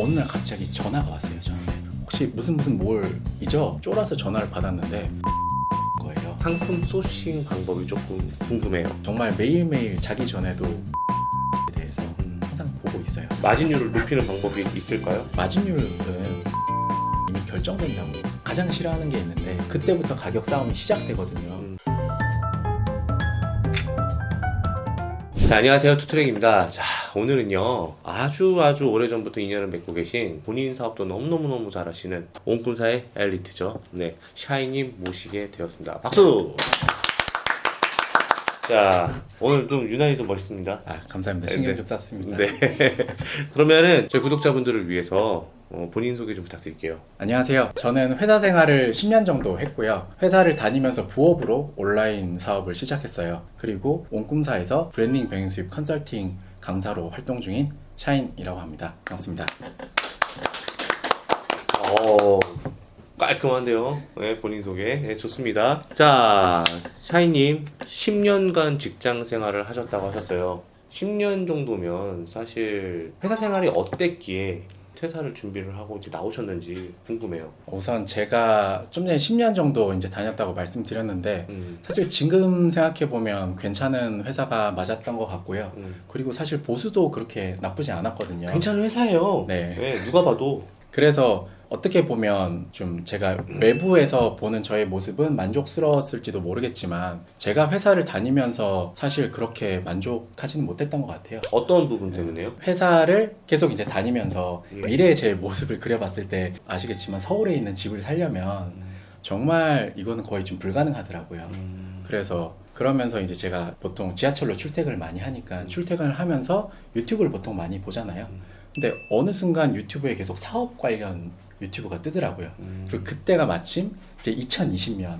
어느 날 갑자기 전화가 왔어요 저한테 혹시 무슨 무슨 몰이죠? 쫄아서 전화를 받았는데 거예요 상품 소싱 방법이 조금 궁금해요. 정말 매일매일 자기 전에도 에 대해서 음. 항상 보고 있어요 마진율을 높이는 방법이 있을까요? 마진율은 이미 결정된다고 가장 싫어하는 게 있는데 그때부터 가격 싸움이 시작되거든요 자, 안녕하세요. 투트랙입니다. 자, 오늘은요, 아주 아주 오래전부터 인연을 맺고 계신 본인 사업도 너무너무너무 잘하시는 온꿈사의 엘리트죠. 네, 샤이님 모시게 되었습니다. 박수! 자, 오늘 좀 유난히도 멋있습니다. 아 감사합니다 신경 네. 좀 썼습니다 네. 그러면은 저희 구독자분들을 위해서 어, 본인 소개 좀 부탁드릴게요. 안녕하세요. 저는 회사 생활을 10년 정도 했고요. 회사를 다니면서 부업으로 온라인 사업을 시작했어요. 그리고 온꿈사에서 브랜딩 병행 수입 컨설팅 강사로 활동 중인 샤인이라고 합니다. 반갑습니다. 어, 깔끔한데요. 네, 본인 소개. 네, 좋습니다. 자, 샤이님, 10년간 직장 생활을 하셨다고 하셨어요. 10년 정도면 사실 회사 생활이 어땠기에 퇴사를 준비를 하고 이제 나오셨는지 궁금해요. 우선 제가 좀 전에 10년 정도 이제 다녔다고 말씀드렸는데 음, 사실 지금 생각해 보면 괜찮은 회사가 맞았던 것 같고요. 음. 그리고 사실 보수도 그렇게 나쁘지 않았거든요. 괜찮은 회사예요. 네. 네, 누가 봐도. 그래서 어떻게 보면 좀 제가 외부에서 보는 저의 모습은 만족스러웠을지도 모르겠지만 제가 회사를 다니면서 사실 그렇게 만족하지는 못했던 것 같아요. 어떤 부분 때문에요? 회사를 계속 이제 다니면서 예. 미래의 제 모습을 그려봤을 때 아시겠지만 서울에 있는 집을 살려면 정말 이거는 거의 좀 불가능하더라고요. 음, 그래서 그러면서 이제 제가 보통 지하철로 출퇴근을 많이 하니까 출퇴근을 하면서 유튜브를 보통 많이 보잖아요. 음. 근데 어느 순간 유튜브에 계속 사업 관련 유튜브가 뜨더라고요. 음. 그리고 그때가 마침 이제 2020년.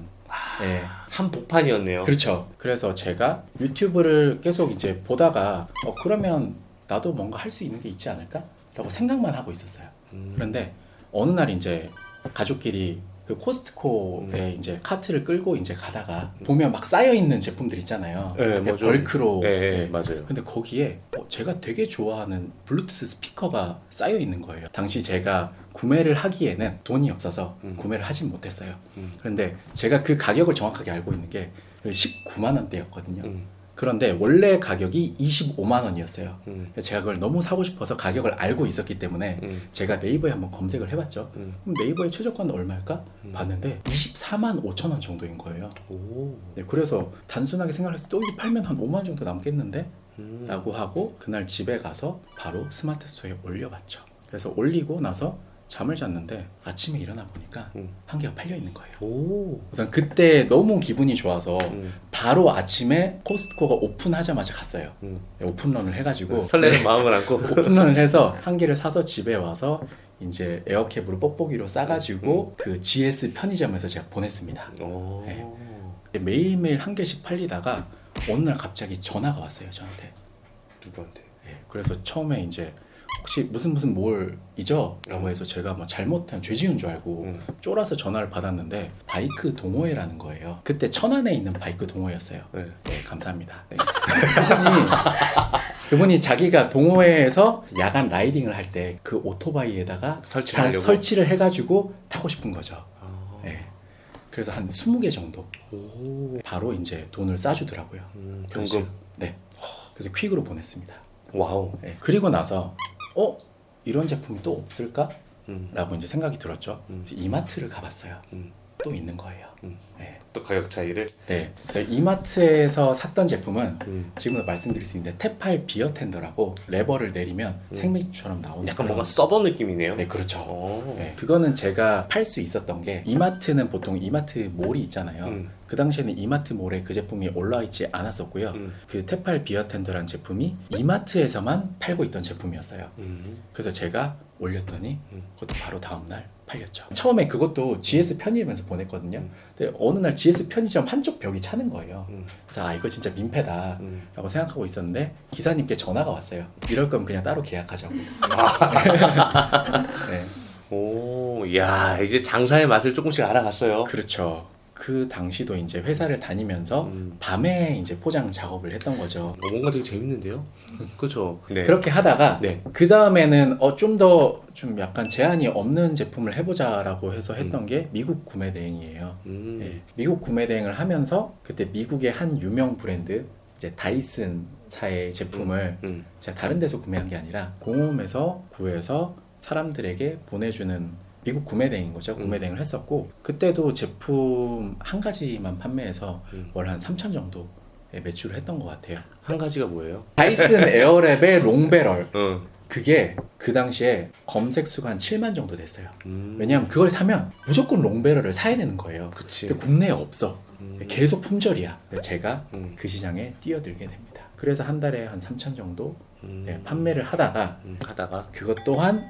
예. 한 복판이었네요. 그렇죠. 그래서 제가 유튜브를 계속 이제 보다가 어 그러면 나도 뭔가 할 수 있는 게 있지 않을까? 라고 생각만 하고 있었어요. 음. 그런데 어느 날 이제 가족끼리 그 코스트코에 이제 카트를 끌고 이제 가다가 보면 막 쌓여 있는 제품들 있잖아요. 네, 뭐 좀- 벌크로. 네, 예. 네, 맞아요. 근데 거기에 어, 제가 되게 좋아하는 블루투스 스피커가 쌓여 있는 거예요. 당시 제가 구매를 하기에는 돈이 없어서 음. 구매를 하진 못했어요. 음. 그런데 제가 그 가격을 정확하게 알고 있는 게 19만 원대였거든요. 음, 그런데 원래 가격이 25만 원이었어요. 음, 제가 그걸 너무 사고 싶어서 가격을 알고 있었기 때문에 음, 제가 네이버에 한번 검색을 해봤죠. 음. 네이버의 최저가는 얼마일까? 음. 봤는데 24만 5천 원 정도인 거예요. 오. 네, 그래서 단순하게 때 어, 이거 팔면 한 5만 원 정도 남겠는데? 음. 라고 하고 그날 집에 가서 바로 스마트 스토어에 올려봤죠. 그래서 올리고 나서 잠을 잤는데 아침에 일어나 보니까 음. 한 개가 팔려 있는 거예요. 오. 우선 그때 너무 기분이 좋아서 음, 바로 아침에 코스트코가 오픈하자마자 갔어요. 음. 네, 오픈런을 해가지고 설레는 마음을 안고. 오픈런을 해서 한 개를 사서 집에 와서 이제 에어캡으로 뽁뽁이로 싸가지고 그 GS 편의점에서 제가 보냈습니다. 오. 네. 매일매일 한 개씩 팔리다가 어느 날 갑자기 전화가 왔어요 저한테. 누구한테? 네, 그래서 처음에 이제 혹시 무슨 무슨 몰이죠? 라고 해서 제가 뭐 잘못한 죄 지은 줄 알고 음. 쫄아서 전화를 받았는데 바이크 동호회라는 거예요. 그때 천안에 있는 바이크 동호회였어요. 네. 네, 감사합니다. 네. 그분이, 그분이 자기가 동호회에서 야간 라이딩을 할 때 그 오토바이에다가 설치를 하려고. 설치를 해가지고 타고 싶은 거죠. 그래서 한 20개 정도 오. 바로 이제 돈을 싸주더라고요. 음. 제가- 네. 그래서 퀵으로 보냈습니다. 와우. 네. 그리고 나서 어 이런 제품이 또 없을까? 음. 라고 이제 생각이 들었죠. 음. 그래서 이마트를 가봤어요. 음. 또 있는 거예요. 음. 네. 또 가격 차이를. 네. 그래서 이마트에서 샀던 제품은 음. 지금도 말씀드릴 수 있는데 테팔 비어 텐더라고 레버를 내리면 음. 생맥주처럼 나오는 약간 뭔가 서버 느낌이네요. 네 그렇죠. 오. 네, 그거는 제가 팔 수 있었던 게 이마트는 보통 이마트 몰이 있잖아요. 음. 그 당시에는 이마트 몰에 그 제품이 올라와 있지 않았었고요. 음. 그 테팔 비어 텐더라는 제품이 이마트에서만 팔고 있던 제품이었어요. 음. 그래서 제가 올렸더니 음. 그것도 바로 다음 날 팔렸죠. 처음에 그것도 GS 편의점에서 보냈거든요. 음. 근데 어느 날 GS 편의점 한쪽 벽이 차는 거예요. 음. 그래서 아 이거 진짜 민폐다. 음. 라고 생각하고 있었는데 기사님께 전화가 왔어요. 이럴 거면 그냥 따로 계약하자고. 네, 오. 야, 이제 장사의 맛을 조금씩 알아갔어요. 그렇죠. 그 당시도 이제 회사를 다니면서 음. 밤에 이제 포장 작업을 했던 거죠. 어, 뭔가 되게 재밌는데요? 그렇죠. 네. 그렇게 하다가 네. 그 다음에는 어, 좀 더 좀 약간 제한이 없는 제품을 해보자라고 해서 했던 게 미국 구매 대행이에요. 음. 예, 미국 구매 대행을 하면서 그때 미국의 한 유명 브랜드 이제 다이슨 사의 제품을 음. 제가 다른 데서 구매한 게 아니라 공홈에서 구해서 사람들에게 보내주는 미국 구매 대행인 거죠. 구매 음. 대행을 했었고 그때도 제품 한 가지만 판매해서 음. 월한 3천 정도 의 매출을 했던 것 같아요. 한 가지가 뭐예요? 다이슨 에어랩의 롱배럴 어. 그게 그 당시에 검색 수가 한 7만 정도 됐어요. 음. 왜냐하면 그걸 사면 무조건 롱배럴을 사야 되는 거예요. 그치. 근데 국내에 없어. 음. 계속 품절이야. 제가 음. 그 시장에 뛰어들게 됩니다. 그래서 한 달에 한 3천 정도 음. 네, 판매를 하다가 음. 하다가 그것 또한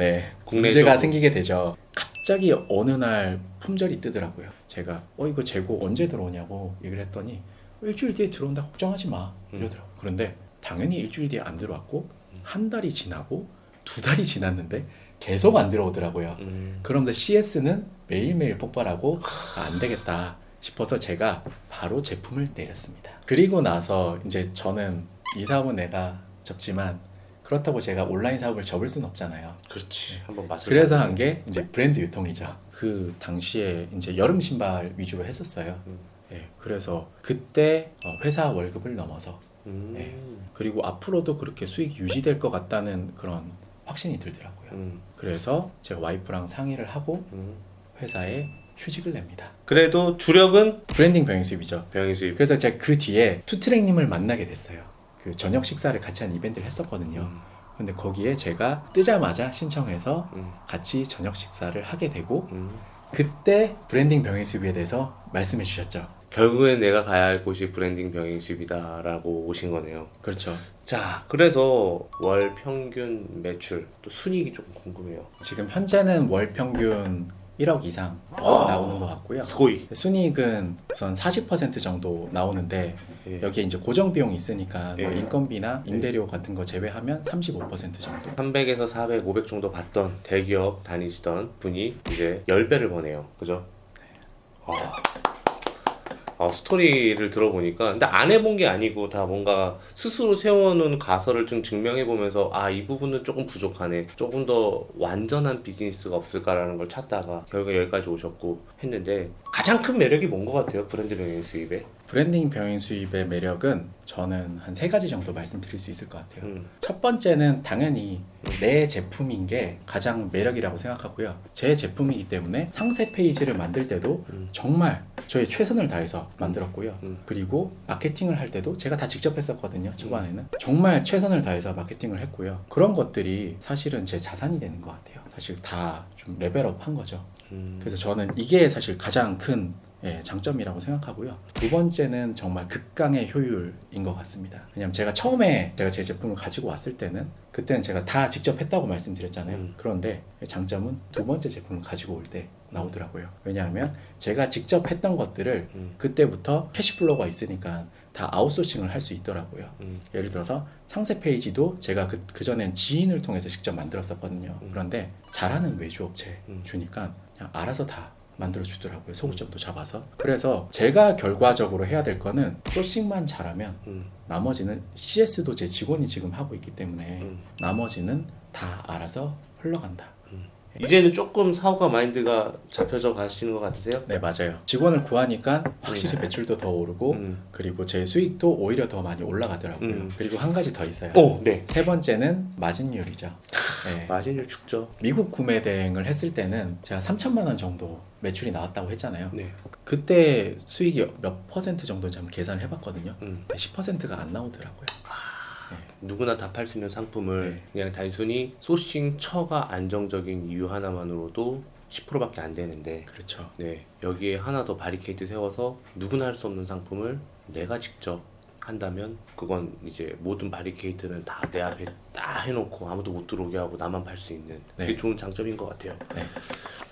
네, 문제가 생기게 되죠. 갑자기 어느 날 품절이 뜨더라고요. 제가 어 이거 재고 언제 들어오냐고 얘기를 했더니 어, 일주일 뒤에 들어온다 걱정하지 마 음. 이러더라고요. 그런데 당연히 일주일 뒤에 안 들어왔고 한 달이 지나고 두 달이 지났는데 계속 안 들어오더라고요. 음. 그러면서 CS는 매일매일 폭발하고 아, 안 되겠다 싶어서 제가 바로 제품을 내렸습니다. 그리고 나서 이제 저는 이 사업은 내가 접지만 그렇다고 제가 온라인 사업을 접을 수는 없잖아요. 그렇지. 한번 맛을 그래서 한 게 이제 브랜드 유통이죠. 그 당시에 이제 여름 신발 위주로 했었어요. 음. 예, 그래서 그때 어, 회사 월급을 넘어서 음. 네. 그리고 앞으로도 그렇게 수익이 유지될 것 같다는 그런 확신이 들더라고요. 음. 그래서 제가 와이프랑 상의를 하고 음. 회사에 휴직을 냅니다. 그래도 주력은 브랜딩 병행 수입이죠. 병행 수입. 그래서 제가 그 뒤에 투트랙님을 만나게 됐어요. 그 저녁 식사를 같이 한 이벤트를 했었거든요. 음. 근데 거기에 제가 뜨자마자 신청해서 음. 같이 저녁 식사를 하게 되고 음. 그때 브랜딩 병행 수입에 대해서 말씀해 주셨죠. 결국엔 내가 가야 할 곳이 브랜딩 병행 수입이다라고 오신 거네요. 그렇죠. 자, 그래서 월 평균 매출 또 순이익이 조금 궁금해요. 지금 현재는 월 평균 1억 이상 나오는 것 같고요. 스고이. 순이익은 우선 40% 정도 나오는데 예. 여기에 이제 고정 비용이 있으니까 뭐 예. 인건비나 임대료 같은 거 제외하면 35% 정도. 300에서 400, 500 정도 받던 대기업 다니시던 분이 이제 10배를 버네요. 그죠? 아, 아, 스토리를 들어보니까 근데 안 해본 게 아니고 다 뭔가 스스로 세워놓은 가설을 좀 증명해보면서 아 이 부분은 조금 부족하네 조금 더 완전한 비즈니스가 없을까라는 걸 찾다가 결국에 여기까지 오셨고 했는데 가장 큰 매력이 뭔 것 같아요 브랜드 명행 수입에 브랜딩 병행 수입의 매력은 저는 한 세 가지 정도 말씀드릴 수 있을 것 같아요. 음, 첫 번째는 당연히 내 제품인 게 가장 매력이라고 생각하고요. 제 제품이기 때문에 상세 페이지를 만들 때도 음. 정말 저의 최선을 다해서 만들었고요. 음. 그리고 마케팅을 할 때도 제가 다 직접 했었거든요. 초반에는 정말 최선을 다해서 마케팅을 했고요. 그런 것들이 사실은 제 자산이 되는 것 같아요. 사실 다 좀 레벨업 한 거죠. 음, 그래서 저는 이게 사실 가장 큰 예, 장점이라고 생각하고요. 두 번째는 정말 극강의 효율인 것 같습니다. 왜냐면 제가 처음에 제가 제 제품을 가지고 왔을 때는 그때는 제가 다 직접 했다고 말씀드렸잖아요. 음. 그런데 장점은 두 번째 제품을 가지고 올 때 나오더라고요. 왜냐하면 제가 직접 했던 것들을 음. 그때부터 캐시플로우가 있으니까 다 아웃소싱을 할 수 있더라고요. 음. 예를 들어서 상세 페이지도 제가 그, 그전엔 지인을 통해서 직접 만들었었거든요. 음. 그런데 잘하는 외주업체 음. 주니까 그냥 알아서 다 만들어 주더라고요. 소구점도 잡아서. 그래서 제가 결과적으로 해야 될 거는 소싱만 잘하면 음, 나머지는 CS도 제 직원이 지금 하고 있기 때문에 음. 나머지는 다 알아서 흘러간다. 이제는 조금 사업가 마인드가 잡혀져 가시는 것 같으세요? 네, 맞아요. 직원을 구하니까 확실히 매출도 더 오르고 음. 그리고 제 수익도 오히려 더 많이 올라가더라고요. 음. 그리고 한 가지 더 있어요. 오, 네. 세 번째는 마진율이죠. 네. 마진율 죽죠. 미국 구매 대행을 했을 때는 제가 3천만 원 정도 매출이 나왔다고 했잖아요. 네. 그때 수익이 몇 퍼센트 정도인지 한번 계산을 해봤거든요. 음. 10%가 안 나오더라고요. 누구나 다 팔 수 있는 상품을 네. 그냥 단순히 소싱 처가 안정적인 이유 하나만으로도 10%밖에 안 되는데 그렇죠. 네 여기에 하나 더 바리케이트 세워서 누구나 할 수 없는 상품을 내가 직접 한다면 그건 이제 모든 바리케이트는 다 내 앞에 딱 해놓고 아무도 못 들어오게 하고 나만 팔 수 있는 그게 네. 좋은 장점인 것 같아요. 네.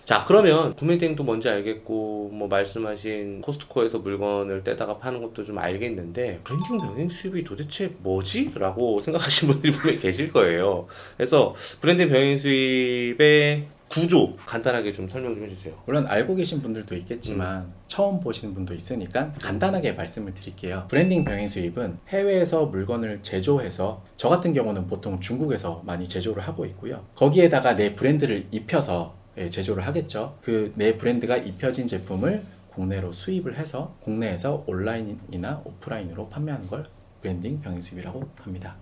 자 그러면 구매대행도 뭔지 알겠고 뭐 말씀하신 코스트코에서 물건을 떼다가 파는 것도 좀 알겠는데 브랜딩 병행 수입이 도대체 뭐지? 라고 생각하시는 분들이 분명히 계실 거예요 그래서 브랜딩 병행 수입의 구조 간단하게 좀 설명 좀 해주세요. 물론 알고 계신 분들도 있겠지만 처음 보시는 분도 있으니까 간단하게 말씀을 드릴게요. 브랜딩 병행 수입은 해외에서 물건을 제조해서 저 같은 경우는 보통 중국에서 많이 제조를 하고 있고요. 거기에다가 내 브랜드를 입혀서 예, 제조를 하겠죠. 그 내 브랜드가 입혀진 제품을 국내로 수입을 해서 국내에서 온라인이나 오프라인으로 판매하는 걸 브랜딩 병행 수입이라고 합니다.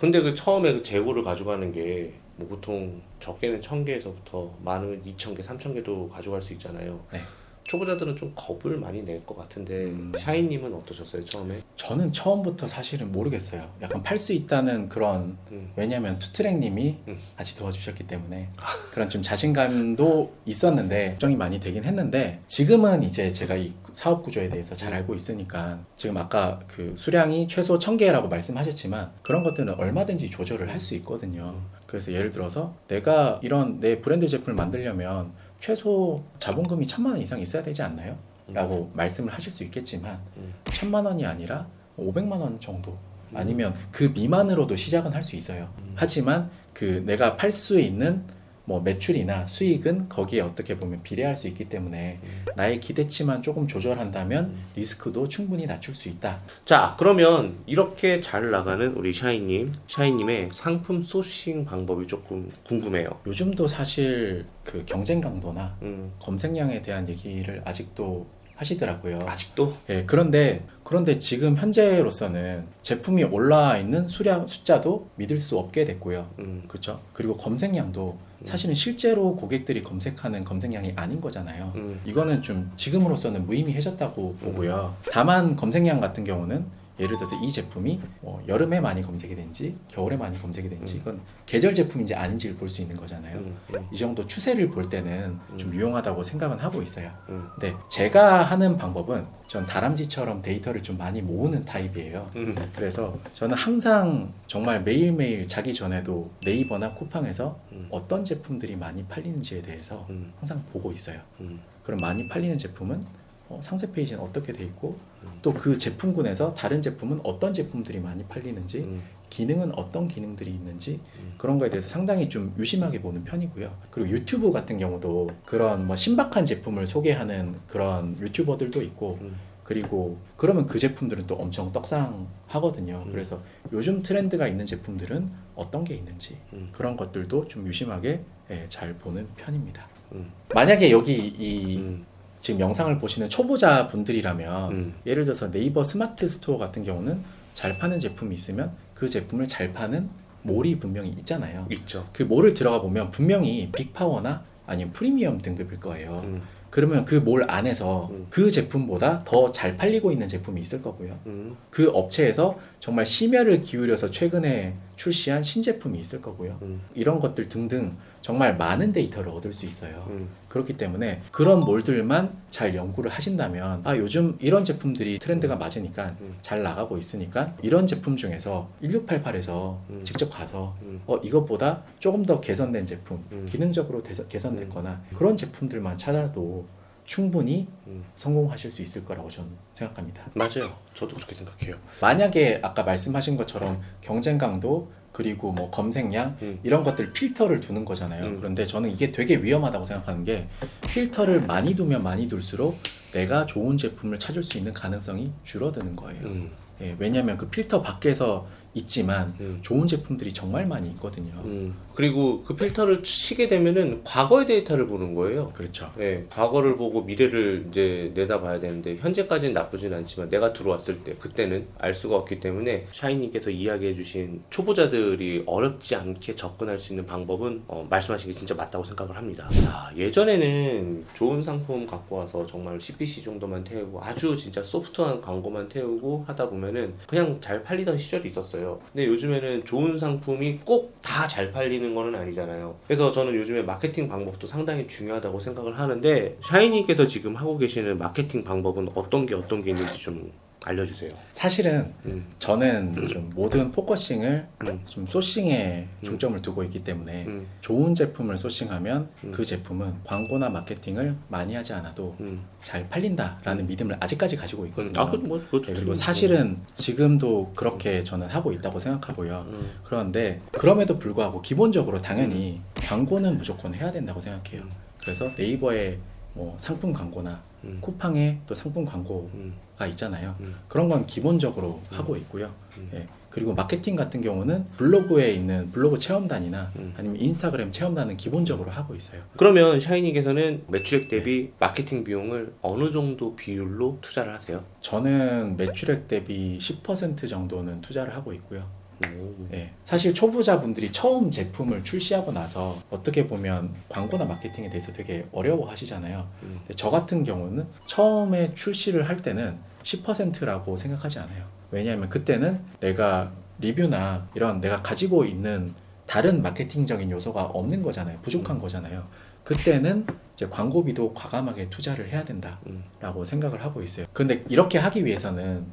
근데 그 처음에 그 재고를 가져가는 게 뭐 보통 적게는 1000개에서부터 많으면 2000개, 3000개도 가져갈 수 있잖아요. 네. 초보자들은 좀 겁을 많이 낼 것 같은데 음. 샤이님은 어떠셨어요 처음에? 저는 처음부터 사실은 모르겠어요. 약간 팔 수 있다는 그런 음. 왜냐하면 투트랙님이 음. 같이 도와주셨기 때문에 그런 좀 자신감도 있었는데 걱정이 많이 되긴 했는데 지금은 이제 제가 이 사업 구조에 대해서 잘 알고 있으니까 지금 아까 그 수량이 최소 1000개라고 말씀하셨지만 그런 것들은 얼마든지 조절을 할 수 있거든요. 그래서 예를 들어서 내가 이런 내 브랜드 제품을 만들려면 최소 자본금이 천만 원 이상 있어야 되지 않나요? 라고 말씀을 하실 수 있겠지만 음. 천만 원이 아니라 500만 원 정도 아니면 그 미만으로도 시작은 할 수 있어요. 음. 하지만 그 내가 팔 수 있는 뭐 매출이나 수익은 거기에 어떻게 보면 비례할 수 있기 때문에 음. 나의 기대치만 조금 조절한다면 음. 리스크도 충분히 낮출 수 있다. 자 그러면 이렇게 잘 나가는 우리 샤이님, 샤이님의 상품 소싱 방법이 조금 궁금해요. 요즘도 사실 그 경쟁 강도나 음. 검색량에 대한 얘기를 아직도 하시더라고요. 아직도? 예, 그런데 그런데 지금 현재로서는 제품이 올라와 있는 수량 숫자도 믿을 수 없게 됐고요. 음. 그렇죠? 그리고 검색량도 사실은 실제로 고객들이 검색하는 검색량이 아닌 거잖아요. 음. 이거는 좀 지금으로서는 무의미해졌다고 보고요. 다만 검색량 같은 경우는 예를 들어서 이 제품이 뭐 여름에 많이 검색이 된지 겨울에 많이 검색이 된지 음. 이건 계절 제품인지 아닌지를 볼 수 있는 거잖아요. 음. 음. 이 정도 추세를 볼 때는 좀 음. 유용하다고 생각은 하고 있어요. 음. 근데 제가 하는 방법은 전 다람쥐처럼 데이터를 좀 많이 모으는 타입이에요. 음. 그래서 저는 항상 정말 매일매일 자기 전에도 네이버나 쿠팡에서 음. 어떤 제품들이 많이 팔리는지에 대해서 음. 항상 보고 있어요. 음. 그럼 많이 팔리는 제품은 어, 상세 페이지는 어떻게 돼 있고 음. 또그 제품군에서 다른 제품은 어떤 제품들이 많이 팔리는지 음. 기능은 어떤 기능들이 있는지 음. 그런 거에 대해서 상당히 좀 유심하게 보는 편이고요. 그리고 유튜브 같은 경우도 그런 뭐 신박한 제품을 소개하는 그런 유튜버들도 있고 음. 그리고 그러면 그 제품들은 또 엄청 떡상하거든요. 음. 그래서 요즘 트렌드가 있는 제품들은 어떤 게 있는지 음. 그런 것들도 좀 유심하게 예, 잘 보는 편입니다. 음. 만약에 여기 이 음. 지금 영상을 보시는 초보자 분들이라면 음. 예를 들어서 네이버 스마트 스토어 같은 경우는 잘 파는 제품이 있으면 그 제품을 잘 파는 몰이 분명히 있잖아요. 있죠. 그 몰을 들어가 보면 분명히 빅파워나 아니면 프리미엄 등급일 거예요. 음. 그러면 그 몰 안에서 음. 그 제품보다 더 잘 팔리고 있는 제품이 있을 거고요. 음. 그 업체에서 정말 심혈을 기울여서 최근에 출시한 신제품이 있을 거고요. 음. 이런 것들 등등 정말 많은 데이터를 얻을 수 있어요. 음. 그렇기 때문에 그런 몰들만 잘 연구를 하신다면 아 요즘 이런 제품들이 트렌드가 맞으니까 음. 잘 나가고 있으니까 이런 제품 중에서 1688에서 음. 직접 가서 음. 어 이것보다 조금 더 개선된 제품 음. 기능적으로 대서- 개선됐거나 음. 그런 제품들만 찾아도 충분히 음. 성공하실 수 있을 거라고 저는 생각합니다. 맞아요. 저도 그렇게 생각해요. 만약에 아까 말씀하신 것처럼 경쟁 강도 그리고 뭐 검색량 음. 이런 것들 필터를 두는 거잖아요. 음. 그런데 저는 이게 되게 위험하다고 생각하는 게 필터를 많이 두면 많이 둘수록 내가 좋은 제품을 찾을 수 있는 가능성이 줄어드는 거예요. 음. 예, 왜냐하면 그 필터 밖에서 있지만 음. 좋은 제품들이 정말 많이 있거든요. 음. 그리고 그 필터를 치게 되면은 과거의 데이터를 보는 거예요. 그렇죠. 네, 과거를 보고 미래를 이제 내다봐야 되는데 현재까지는 나쁘진 않지만 내가 들어왔을 때 그때는 알 수가 없기 때문에 샤이님께서 이야기해주신 초보자들이 어렵지 않게 접근할 수 있는 방법은 어, 말씀하신 게 진짜 맞다고 생각을 합니다. 아, 예전에는 좋은 상품 갖고 와서 정말 CPC 정도만 태우고 아주 진짜 소프트한 광고만 태우고 하다 보면은 그냥 잘 팔리던 시절이 있었어요. 근데 요즘에는 좋은 상품이 꼭 다 잘 팔리는 거는 아니잖아요. 그래서 저는 요즘에 마케팅 방법도 상당히 중요하다고 생각을 하는데 샤이님께서 지금 하고 계시는 마케팅 방법은 어떤 게 어떤 게 있는지 좀 알려주세요. 사실은 음, 저는 좀 모든 포커싱을 음, 좀 소싱에 중점을 두고 있기 때문에 음, 좋은 제품을 소싱하면 음. 그 제품은 광고나 마케팅을 많이 하지 않아도 음. 잘 팔린다라는 믿음을 아직까지 가지고 있거든요. 아, 그 뭐 그것도 네, 그리고 사실은 지금도 그렇게 저는 하고 있다고 생각하고요. 음, 그런데 그럼에도 불구하고 기본적으로 당연히 광고는 무조건 해야 된다고 생각해요. 음. 그래서 네이버에 뭐 상품 광고나 음, 쿠팡에 또 상품 광고가 음, 있잖아요. 음. 그런 건 기본적으로 음. 하고 있고요. 음. 예. 그리고 마케팅 같은 경우는 블로그에 있는 블로그 체험단이나 음. 아니면 인스타그램 체험단은 기본적으로 하고 있어요. 그러면 샤이닉에서는 매출액 대비 마케팅 비용을 어느 정도 비율로 투자를 하세요? 저는 매출액 대비 10% 정도는 투자를 하고 있고요. 오. 예. 사실 초보자분들이 처음 제품을 출시하고 나서 어떻게 보면 광고나 마케팅에 대해서 되게 어려워 하시잖아요. 음. 근데 저 같은 경우는 처음에 출시를 할 때는 10%라고 생각하지 않아요. 왜냐하면 그때는 내가 리뷰나 이런 내가 가지고 있는 다른 마케팅적인 요소가 없는 거잖아요. 부족한 거잖아요. 그때는 이제 광고비도 과감하게 투자를 해야 된다라고 음. 생각을 하고 있어요. 근데 이렇게 하기 위해서는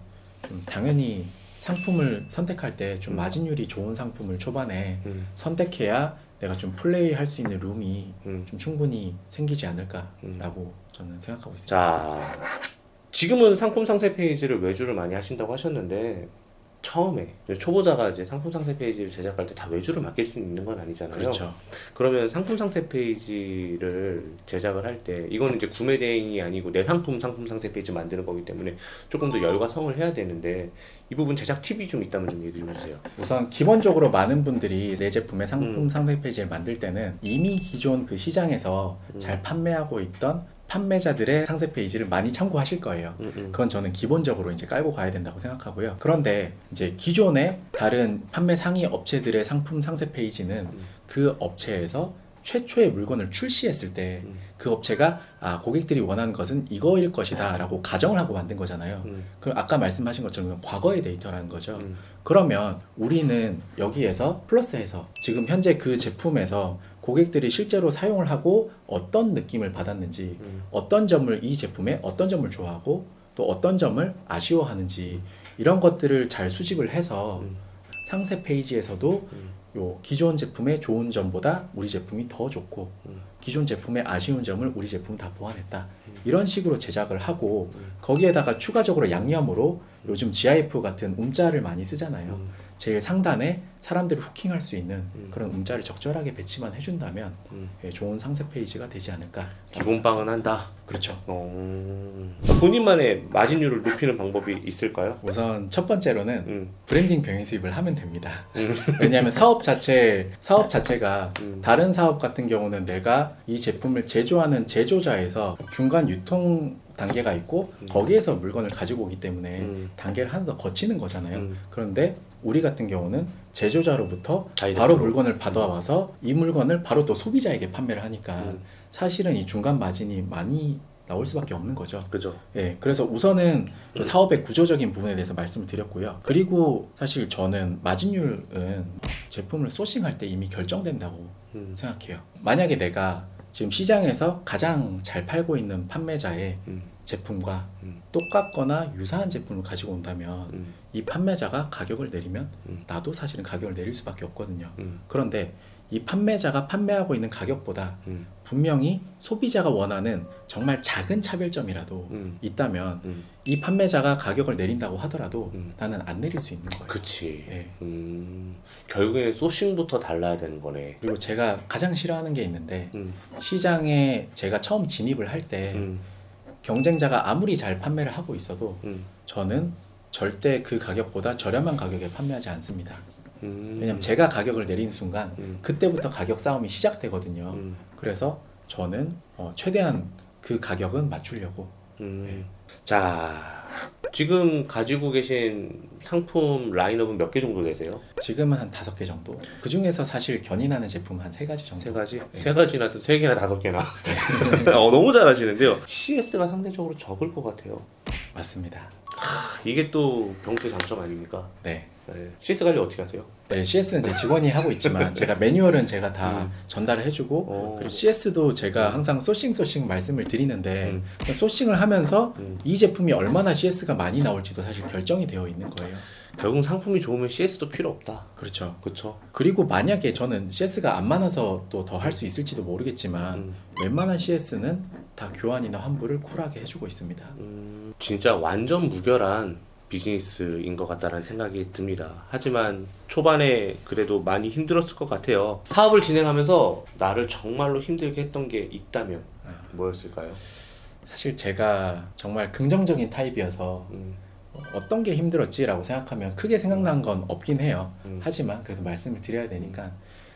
좀 당연히 상품을 선택할 때좀 음. 마진율이 좋은 상품을 초반에 음. 선택해야 내가 좀 플레이 할 수 있는 룸이 음. 좀 충분히 생기지 않을까라고 저는 생각하고 있습니다. 자, 지금은 상품 상세 페이지를 외주를 많이 하신다고 하셨는데 처음에 초보자가 이제 상품 상세 페이지를 제작할 때 다 외주를 맡길 수 있는 건 아니잖아요. 그렇죠. 그러면 상품 상세 페이지를 제작을 할 때 이거는 이제 구매 대행이 아니고 내 상품 상품 상세 페이지 만드는 거기 때문에 조금 더 열과 성을 해야 되는데 이 부분 제작 팁이 좀 있다면 좀 얘기 좀 해주세요. 우선 기본적으로 많은 분들이 내 제품의 상품 음. 상세 페이지를 만들 때는 이미 기존 그 시장에서 음. 잘 판매하고 있던 판매자들의 상세 페이지를 많이 참고하실 거예요. 음, 음. 그건 저는 기본적으로 이제 깔고 가야 된다고 생각하고요. 그런데 이제 기존의 다른 판매 상위 업체들의 상품 상세 페이지는 음. 그 업체에서 최초의 물건을 출시했을 때 음. 그 업체가 아 고객들이 원하는 것은 이거일 것이다라고 가정을 하고 만든 거잖아요. 음, 그럼 아까 말씀하신 것처럼 과거의 데이터라는 거죠. 음, 그러면 우리는 여기에서 플러스해서 지금 현재 그 제품에서 고객들이 실제로 사용을 하고 어떤 느낌을 받았는지 음, 어떤 점을 이 제품에 어떤 점을 좋아하고 또 어떤 점을 아쉬워하는지 이런 것들을 잘 수집을 해서 음, 상세 페이지에서도 음. 요 기존 제품의 좋은 점보다 우리 제품이 더 좋고 음. 기존 제품의 아쉬운 점을 우리 제품 다 보완했다 음. 이런 식으로 제작을 하고 음. 거기에다가 추가적으로 양념으로 요즘 GIF 같은 음자를 많이 쓰잖아요 음, 제일 상단에 사람들이 후킹할 수 있는 음. 그런 음자를 적절하게 배치만 해준다면 음. 예, 좋은 상세 페이지가 되지 않을까 기본빵은 한다. 그렇죠 어... 본인만의 마진율을 높이는 방법이 있을까요? 우선 첫 번째로는 음, 브랜딩 병행 수입을 하면 됩니다. 음. 왜냐하면 사업 자체 사업 자체가 음. 다른 사업 같은 경우는 내가 이 제품을 제조하는 제조자에서 중간 유통 단계가 있고 음. 거기에서 물건을 가지고 오기 때문에 음. 단계를 하나 더 거치는 거잖아요. 음. 그런데 우리 같은 경우는 제조자로부터 다이렉트로. 바로 물건을 받아와서 이 물건을 바로 또 소비자에게 판매를 하니까 음. 사실은 이 중간 마진이 많이 나올 수밖에 없는 거죠. 그죠. 예, 그래서 우선은 그 사업의 구조적인 부분에 대해서 말씀을 드렸고요. 그리고 사실 저는 마진율은 제품을 소싱할 때 이미 결정된다고 음. 생각해요. 만약에 내가 지금 시장에서 가장 잘 팔고 있는 판매자의 음. 제품과 음. 똑같거나 유사한 제품을 가지고 온다면 음. 이 판매자가 가격을 내리면 음. 나도 사실은 가격을 내릴 수밖에 없거든요. 음. 그런데 이 판매자가 판매하고 있는 가격보다 음. 분명히 소비자가 원하는 정말 작은 차별점이라도 음. 있다면 음. 이 판매자가 가격을 내린다고 하더라도 음. 나는 안 내릴 수 있는 거예요. 그치. 예. 음. 결국에는 소싱부터 달라야 되는 거네. 그리고 제가 가장 싫어하는 게 있는데 음. 시장에 제가 처음 진입을 할때 음. 경쟁자가 아무리 잘 판매를 하고 있어도 음. 저는 절대 그 가격보다 저렴한 가격에 판매하지 않습니다. 음. 왜냐면 제가 가격을 내리는 순간 음. 그때부터 가격 싸움이 시작되거든요. 음. 그래서 저는 어, 최대한 그 가격은 맞추려고 음. 네. 자, 지금 가지고 계신 상품 라인업은 몇 개 정도 되세요? 지금은 한 다섯 개 정도. 그 중에서 사실 견인하는 제품 한세 가지 정도. 세 가지? 네. 세 가지나 세 개나 다섯 개나. 어, 너무 잘하시는데요. CS가 상대적으로 적을 것 같아요. 맞습니다. 이게 또 병투 장점 아닙니까? 네. 네. CS 관리 어떻게 하세요? 네, CS는 제 직원이 하고 있지만 제가 매뉴얼은 제가 다 음. 전달을 해주고 오. 그리고 CS도 제가 항상 소싱 소싱 말씀을 드리는데 음. 소싱을 하면서 음. 이 제품이 얼마나 CS가 많이 나올지도 사실 결정이 되어 있는 거예요. 결국 상품이 좋으면 CS도 필요 없다. 그렇죠. 그렇죠. 그리고 만약에 저는 CS가 안 많아서 또 더 할 수 있을지도 모르겠지만 음. 웬만한 CS는 다 교환이나 환불을 쿨하게 해주고 있습니다. 음, 진짜 완전 무결한 비즈니스인 것 같다는 생각이 듭니다. 하지만 초반에 그래도 많이 힘들었을 것 같아요. 사업을 진행하면서 나를 정말로 힘들게 했던 게 있다면 아. 뭐였을까요? 사실 제가 정말 긍정적인 타입이어서 음, 어떤 게 힘들었지라고 생각하면 크게 생각난 건 없긴 해요. 음. 하지만 그래도 말씀을 드려야 되니까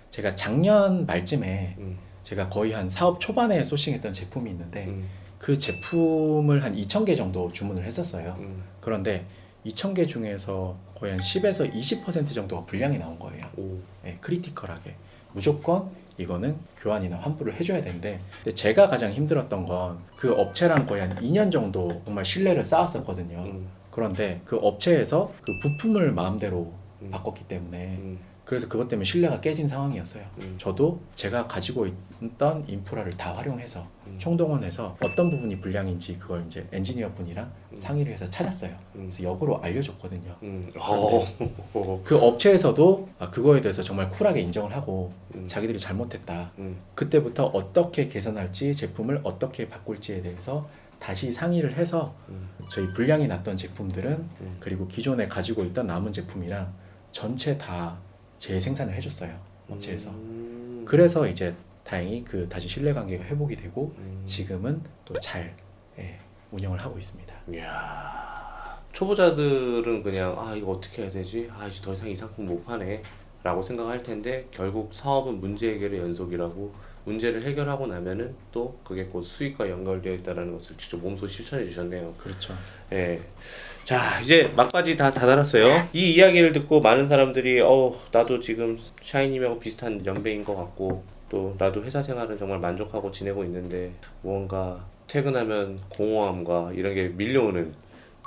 제가 작년 말쯤에 음, 제가 거의 한 사업 초반에 소싱했던 제품이 있는데 음, 그 제품을 한 2,000개 정도 주문을 했었어요. 음. 그런데 2,000개 중에서 거의 한 10에서 20% 정도가 불량이 나온 거예요. 오, 예, 크리티컬하게 무조건 이거는 교환이나 환불을 해줘야 되는데 근데 제가 가장 힘들었던 건 그 업체랑 거의 한 2년 정도 정말 신뢰를 쌓았었거든요. 음, 그런데 그 업체에서 그 부품을 마음대로 음. 바꿨기 때문에 음, 그래서 그것 때문에 신뢰가 깨진 상황이었어요. 음. 저도 제가 가지고 있던 인프라를 다 활용해서 음. 총동원해서 어떤 부분이 불량인지 그걸 이제 엔지니어 분이랑 음. 상의를 해서 찾았어요. 음. 그래서 역으로 알려줬거든요. 음. 어, 그 업체에서도 아, 그거에 대해서 정말 쿨하게 인정을 하고 음. 자기들이 잘못했다. 음, 그때부터 어떻게 개선할지 제품을 어떻게 바꿀지에 대해서 다시 상의를 해서 음, 저희 불량이 났던 제품들은 음. 그리고 기존에 가지고 있던 남은 제품이랑 전체 다 재생산을 해줬어요 업체에서. 음. 그래서 이제 다행히 그 다시 신뢰 관계가 회복이 되고 음. 지금은 또잘 예, 운영을 하고 있습니다. 이야 초보자들은 그냥 아 이거 어떻게 해야 되지 아 이제 더 이상 이 상품 못 파네 라고 생각할 텐데 결국 사업은 문제 해결의 연속이라고 문제를 해결하고 나면은 또 그게 곧 수익과 연결되어 있다는 것을 직접 몸소 실천해 주셨네요 그렇죠. 예. 자 이제 막바지 다 다다랐어요 이 이야기를 듣고 많은 사람들이 어 나도 지금 샤이님하고 비슷한 연배인 것 같고 또 나도 회사 생활은 정말 만족하고 지내고 있는데 무언가 퇴근하면 공허함과 이런 게 밀려오는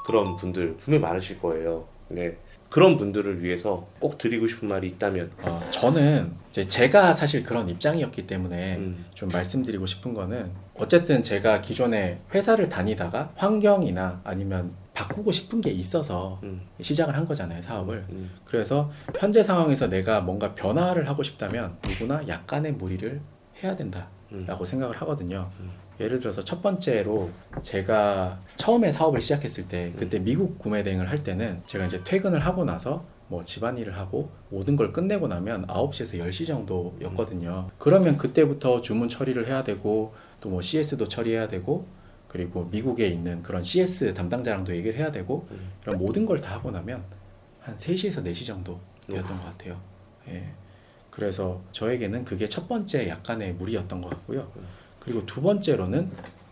그런 분들 분명히 많으실 거예요 네 그런 분들을 위해서 꼭 드리고 싶은 말이 있다면. 어, 저는 이제 제가 사실 그런 입장이었기 때문에 음, 좀 말씀드리고 싶은 거는 어쨌든 제가 기존에 회사를 다니다가 환경이나 아니면 바꾸고 싶은 게 있어서 음, 시작을 한 거잖아요 사업을. 음, 그래서 현재 상황에서 내가 뭔가 변화를 하고 싶다면 누구나 약간의 무리를 해야 된다라고 음. 생각을 하거든요. 음. 예를 들어서 첫 번째로 제가 처음에 사업을 시작했을 때 그때 미국 구매 대행을 할 때는 제가 이제 퇴근을 하고 나서 뭐 집안일을 하고 모든 걸 끝내고 나면 9시에서 10시 정도였거든요. 그러면 그때부터 주문 처리를 해야 되고 또 뭐 CS도 처리해야 되고 그리고 미국에 있는 그런 CS 담당자랑도 얘기를 해야 되고 음. 이런 모든 걸 다 하고 나면 한 3시에서 4시 정도 되었던 것 같아요. 예. 그래서 저에게는 그게 첫 번째 약간의 무리였던 것 같고요. 그리고 두 번째로는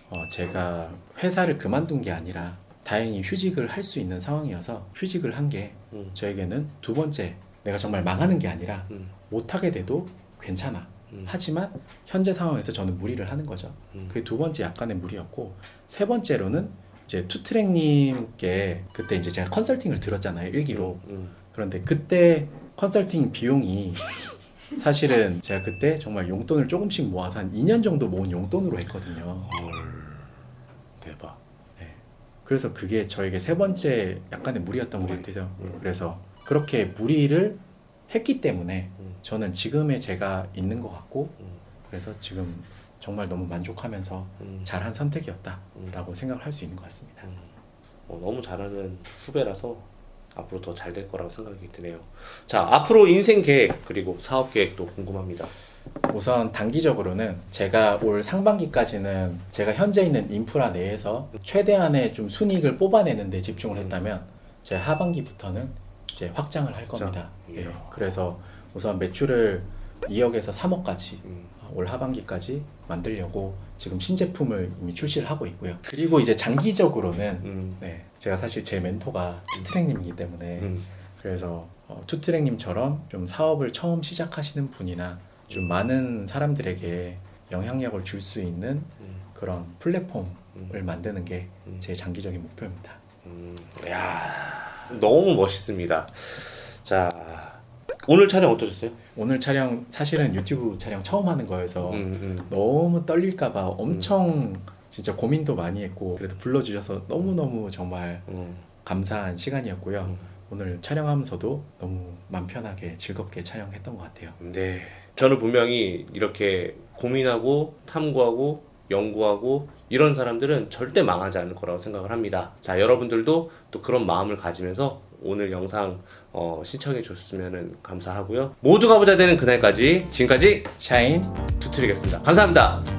어, 제가 회사를 그만둔 게 아니라 다행히 휴직을 할 수 있는 상황이어서 휴직을 한 게 음, 저에게는 두 번째 내가 정말 망하는 게 아니라 음, 못하게 돼도 괜찮아. 음. 하지만 현재 상황에서 저는 무리를 하는 거죠. 음. 그게 두 번째 약간의 무리였고 세 번째로는 이제 투트랙님께 그때 이제 제가 컨설팅을 들었잖아요 일기로. 음, 그런데 그때 컨설팅 비용이 사실은 제가 그때 정말 용돈을 조금씩 모아서 한 2년 정도 모은 용돈으로 했거든요. 헐 대박 그래서 그게 저에게 세 번째 약간의 무리였던 것 무리. 같아요. 음. 그래서 그렇게 무리를 했기 때문에 음. 저는 지금의 제가 있는 것 같고 음. 그래서 지금 정말 너무 만족하면서 음. 잘한 선택이었다라고 생각을 할 수 있는 것 같습니다. 음. 어, 너무 잘하는 후배라서 앞으로 더 잘 될 거라고 생각이 드네요. 자, 앞으로 인생 계획 그리고 사업 계획도 궁금합니다. 우선 단기적으로는 제가 올 상반기까지는 제가 현재 있는 인프라 내에서 최대한의 좀 순이익을 뽑아내는 데 집중을 했다면 제 하반기부터는 이제 확장을 할 겁니다. 예. 그래서 우선 매출을 2억에서 3억까지 음. 올 하반기까지 만들려고 지금 신제품을 이미 출시를 하고 있고요. 그리고 이제 장기적으로는 음. 네, 제가 사실 제 멘토가 투트랙님이기 때문에 음. 그래서 어, 투트랙님처럼 좀 사업을 처음 시작하시는 분이나 좀 많은 사람들에게 영향력을 줄 수 있는 음. 그런 플랫폼을 음. 만드는 게 음. 제 장기적인 목표입니다. 음. 야, 너무 멋있습니다. 자 오늘 촬영 어떠셨어요? 오늘 촬영 사실은 유튜브 촬영 처음 하는 거여서 음, 음. 너무 떨릴까봐 엄청 진짜 고민도 많이 했고 그래도 불러주셔서 너무너무 정말 음. 감사한 시간이었고요. 음. 오늘 촬영하면서도 너무 맘 편하게 즐겁게 촬영했던 것 같아요. 네. 저는 분명히 이렇게 고민하고 탐구하고 연구하고 이런 사람들은 절대 망하지 않을 거라고 생각을 합니다. 자, 여러분들도 또 그런 마음을 가지면서 오늘 영상 어, 시청해 주셨으면 감사하고요. 모두가 부자 되는 그날까지 지금까지 샤인 투트리겠습니다. 감사합니다.